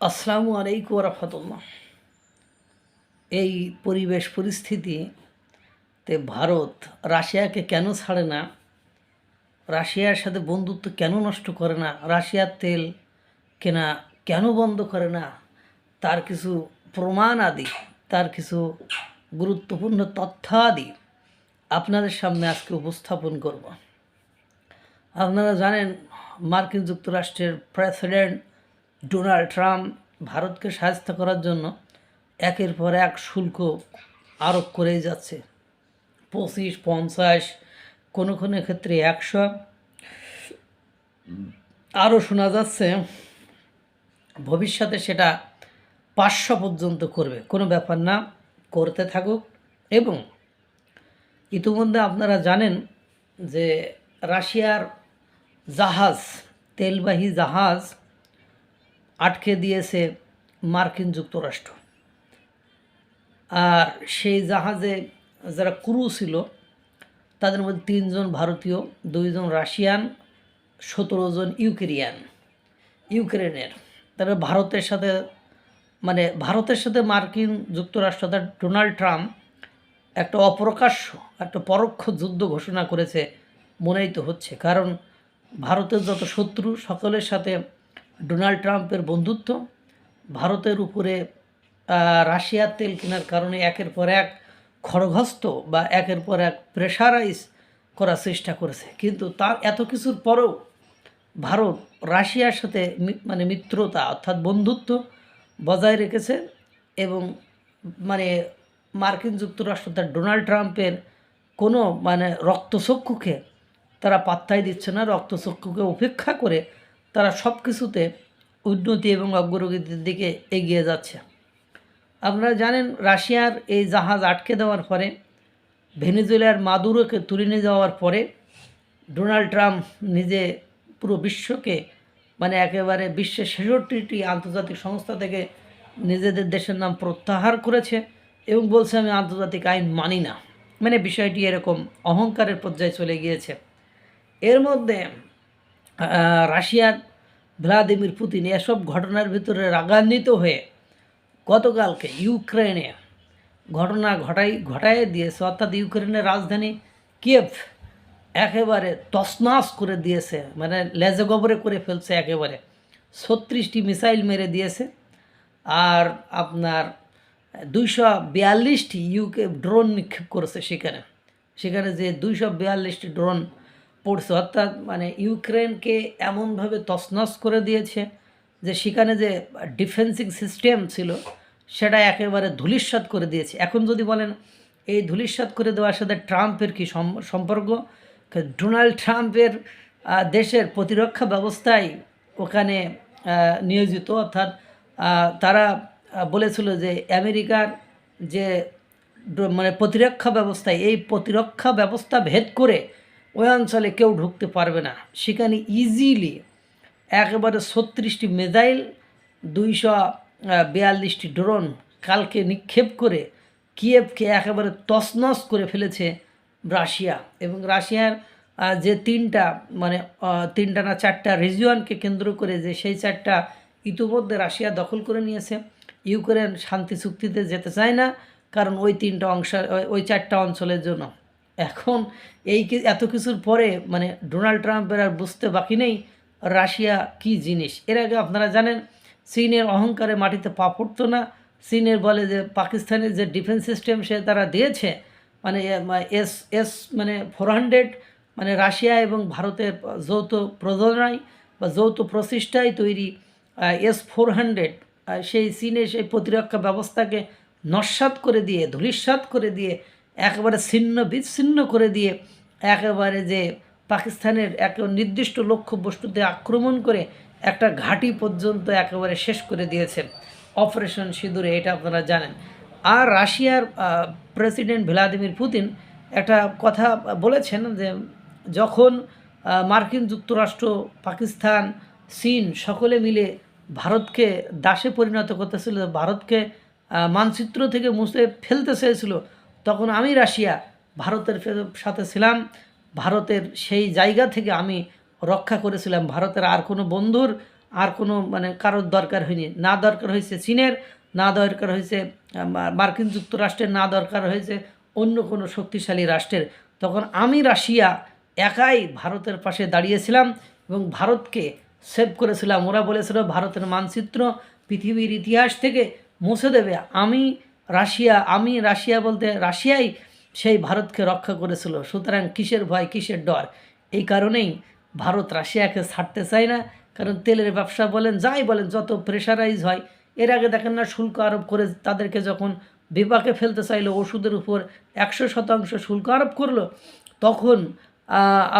আসসালামু আলাইকুম রহমতুল্লাহ এই পরিবেশ পরিস্থিতিতে ভারত রাশিয়াকে কেন ছাড়ে না? রাশিয়ার সাথে বন্ধুত্ব কেন নষ্ট করে না? রাশিয়ার তেল কেনা কেন বন্ধ করে না? তার কিছু প্রমাণ আদি তার কিছু গুরুত্বপূর্ণ তথ্য আদি আপনাদের সামনে আজকে উপস্থাপন করব। আপনারা জানেন মার্কিন যুক্তরাষ্ট্রের প্রেসিডেন্ট ডোনাল্ড ট্রাম্প ভারতকে সাহায্য করার জন্য একের পর এক শুল্ক আরোপ করেই যাচ্ছে। পঁচিশ, পঞ্চাশ, কোনো কোনো ক্ষেত্রে একশো। আরও শোনা যাচ্ছে, ভবিষ্যতে সেটা পাঁচশো পর্যন্ত করবে। কোনো ব্যাপার না, করতে থাকুক। এবং ইতিমধ্যে আপনারা জানেন যে রাশিয়ার জাহাজ, তেলবাহী জাহাজ আটকে দিয়েছে মার্কিন যুক্তরাষ্ট্র। আর সেই জাহাজে যারা ক্রু ছিল, তাদের মধ্যে তিনজন ভারতীয়, দুইজন রাশিয়ান, সতেরো জন ইউক্রেনিয়ান, ইউক্রেনের। তারা ভারতের সাথে মানে ভারতের সাথে মার্কিন যুক্তরাষ্ট্র অর্থাৎ ডোনাল্ড ট্রাম্প একটা অপ্রকাশ্য, একটা পরোক্ষ যুদ্ধ ঘোষণা করেছে মনেই তো হচ্ছে। কারণ ভারতের যত শত্রু, সকলের সাথে ডোনাল্ড ট্রাম্পের বন্ধুত্ব, ভারতের উপরে রাশিয়ার তেল কেনার কারণে একের পর এক খড়গস্ত বা একের পর এক প্রেশারাইজ করার চেষ্টা করেছে। কিন্তু তার এত কিছুর পরেও ভারত রাশিয়ার সাথে মানে মিত্রতা অর্থাৎ বন্ধুত্ব বজায় রেখেছে এবং মানে মার্কিন যুক্তরাষ্ট্র তার ডোনাল্ড ট্রাম্পের কোনো মানে রক্তচক্ষুকে তারা পাত্তাই দিচ্ছে না, রক্তচক্ষুকে উপেক্ষা করে তারা সব কিছুতে উন্নতি এবং অগ্রগতির দিকে এগিয়ে যাচ্ছে। আপনারা জানেন, রাশিয়ার এই জাহাজ আটকে দেওয়ার পরে, ভেনেজুয়েলার মাদুরোকে তুলে নিয়ে যাওয়ার পরে, ডোনাল্ড ট্রাম্প নিজে পুরো বিশ্বকে মানে একেবারে বিশ্বের ছেষট্টিটি আন্তর্জাতিক সংস্থা থেকে নিজেদের দেশের নাম প্রত্যাহার করেছে এবং বলছে, আমি আন্তর্জাতিক আইন মানি না। মানে বিষয়টি এরকম অহংকারের পর্যায়ে চলে গিয়েছে। এর মধ্যে রাশিয়ার ভ্লাদিমির পুতিন এসব ঘটনার ভিতরে রাগান্বিত হয়ে গতকালকে ইউক্রেনে ঘটনা ঘটাই ঘটাই দিয়েছে। অর্থাৎ ইউক্রেনের রাজধানী কিয়েভ একেবারে তসনাস করে দিয়েছে। মানে লেজে গবরে করে ফেলছে একেবারে। ছত্রিশটি মিসাইল মেরে দিয়েছে। আর আপনার দুইশো বিয়াল্লিশটি ইউকে ড্রোন নিক্ষেপ করেছে সেখানে। সেখানে যে দুইশো বিয়াল্লিশটি ড্রোন পড়ছে অর্থাৎ মানে ইউক্রেনকে এমনভাবে তছনছ করে দিয়েছে যে সেখানে যে ডিফেন্সিং সিস্টেম ছিল, সেটা একেবারে ধূলিসাৎ করে দিয়েছে। এখন যদি বলেন, এই ধূলিসাৎ করে দেওয়ার সাথে ট্রাম্পের কি সম- সম্পর্ক? ডোনাল্ড ট্রাম্পের দেশের প্রতিরক্ষা ব্যবস্থায় ওখানে নিয়োজিত, অর্থাৎ তারা বলেছিল যে আমেরিকার যে মানে প্রতিরক্ষা ব্যবস্থায়, এই প্রতিরক্ষা ব্যবস্থা ভেদ করে ওই অঞ্চলে কেউ ঢুকতে পারবে না। সেখানে ইজিলি একেবারে ছত্রিশটি মেজাইল দুইশো বিয়াল্লিশটি ড্রোন কালকে নিক্ষেপ করে কিয়েভকে একেবারে তছনছ করে ফেলেছে রাশিয়া এবং রাশিয়ার যে তিনটা মানে তিনটা না চারটা রিজিয়নকে কেন্দ্র করে যে সেই চারটা ইতিমধ্যে রাশিয়া দখল করে নিয়েছে। ইউক্রেন শান্তি চুক্তিতে যেতে চায় না, কারণ ওই তিনটা অংশ, ওই চারটা অঞ্চলের জন্য। এখন এই এত কিছুর পরে মানে ডোনাল্ড ট্রাম্পের আর বুঝতে বাকি নেই রাশিয়া কি জিনিস। এর আগে আপনারা জানেন, চীনের অহংকারে মাটিতে পা পড়তো না। চীনের বলে যে পাকিস্তানের যে ডিফেন্স সিস্টেম সে তারা দিয়েছে মানে এস এস মানে ফোর হান্ড্রেড মানে রাশিয়া এবং ভারতের যৌথ প্রযোজনায় বা যৌথ প্রচেষ্টায় তৈরি এস ফোর হান্ড্রেড সেই চীনের সেই প্রতিরক্ষা ব্যবস্থাকে নস্বাত করে দিয়ে, ধূলিসাৎ করে দিয়ে একেবারে ছিন্ন বিচ্ছিন্ন করে দিয়ে একেবারে যে পাকিস্তানের এক নির্দিষ্ট লক্ষ্য বস্তুতে আক্রমণ করে একটা ঘাঁটি পর্যন্ত একেবারে শেষ করে দিয়েছে। অপারেশন সিঁদুরে, এটা আপনারা জানেন। আর রাশিয়ার প্রেসিডেন্ট ভ্লাদিমির পুতিন একটা কথা বলেছেন যে যখন মার্কিন যুক্তরাষ্ট্র, পাকিস্তান, চীন সকলে মিলে ভারতকে দাসে পরিণত করতেছিল, ভারতকে মানচিত্র থেকে মুছে ফেলতে চেয়েছিল তখন আমি রাশিয়া, ভারতের সাথে ছিলাম। ভারতের সেই জায়গা থেকে আমি রক্ষা করেছিলাম। ভারতের আর কোনো বন্ধুর, আর কোনো মানে কারোর দরকার হয়নি। না দরকার হয়েছে চীনের, না দরকার হয়েছে মার্কিন যুক্তরাষ্ট্রের, না দরকার হয়েছে অন্য কোনো শক্তিশালী রাষ্ট্রের। তখন আমি রাশিয়া একাই ভারতের পাশে দাঁড়িয়েছিলাম এবং ভারতকে সেভ করেছিলাম। ওরা বলেছিল, ভারতের মানচিত্র পৃথিবীর ইতিহাস থেকে মুছে দেবে। আমি রাশিয়া, আমি রাশিয়া বলতে রাশিয়াই সেই ভারতকে রক্ষা করেছিল। সুতরাং কিসের ভয়, কিসের ডর? এই কারণেই ভারত রাশিয়াকে ছাড়তে চায় না। কারণ তেলের ব্যবসা বলেন, যাই বলেন, যত প্রেশারাইজ হয়, এর আগে দেখেন না শুল্ক আরোপ করে তাদেরকে যখন বিপাকে ফেলতে চাইলো, ওষুধের উপর একশো শতাংশ শুল্ক আরোপ করল, তখন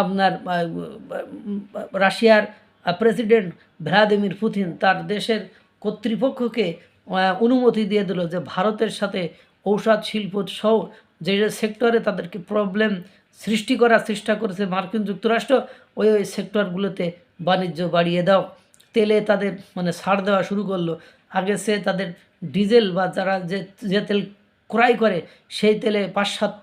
আপনার রাশিয়ার প্রেসিডেন্ট ভ্লাদিমির পুতিন তার দেশের কর্তৃপক্ষকে অনুমতি দিয়ে দিল যে ভারতের সাথে ঔষধ, শিল্প সহ যে সেক্টরে তাদেরকে প্রবলেম সৃষ্টি করার চেষ্টা করেছে মার্কিন যুক্তরাষ্ট্র, ওই ওই সেক্টরগুলোতে বাণিজ্য বাড়িয়ে দাও। তেলে তাদের মানে ছাড় দেওয়া শুরু করল। আগে সে তাদের ডিজেল বা যারা যে যে তেল ক্রয় করে, সেই তেলে পাঁচ সাত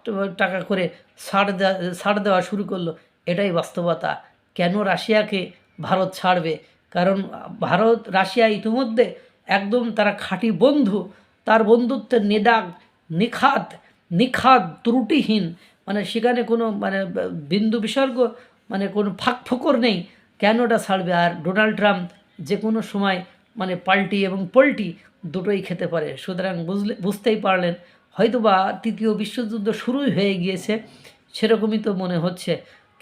টাকা করে ছাড় দেওয়া ছাড় দেওয়া শুরু করল। এটাই বাস্তবতা। কেন রাশিয়াকে ভারত ছাড়বে? কারণ ভারত, রাশিয়া ইতিমধ্যে একদম তারা খাঁটি বন্ধু, তার বন্ধুত্বের নিদাগ নিখাত নিখাত ত্রুটিহীন। মানে সেখানে কোনো মানে বিন্দু বিসর্গ মানে কোনো ফাঁক ফোকর নেই। কেন ওটা ছাড়বে? আর ডোনাল্ড ট্রাম্প যে কোনো সময় মানে পাল্টি এবং পল্টি দুটোই খেতে পারে। সুতরাং বুঝলে, বুঝতেই পারলেন। হয়তোবা তৃতীয় বিশ্বযুদ্ধ শুরুই হয়ে গিয়েছে, সেরকমই তো মনে হচ্ছে।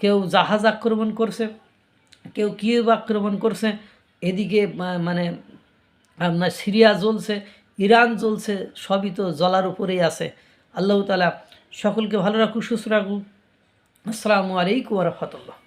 কেউ জাহাজ আক্রমণ করছে, কেউ কিয়েভ আক্রমণ করছে, এদিকে মানে আপনার সিরিয়া জ্বলছে, ইরান জ্বলছে, সবই তো জলার উপরেই আছে। আল্লাহ তালা সকলকে ভালো রাখুক, সুস্থ রাখুক। আসসালামু আলাইকুম রহমতুল্লাহ।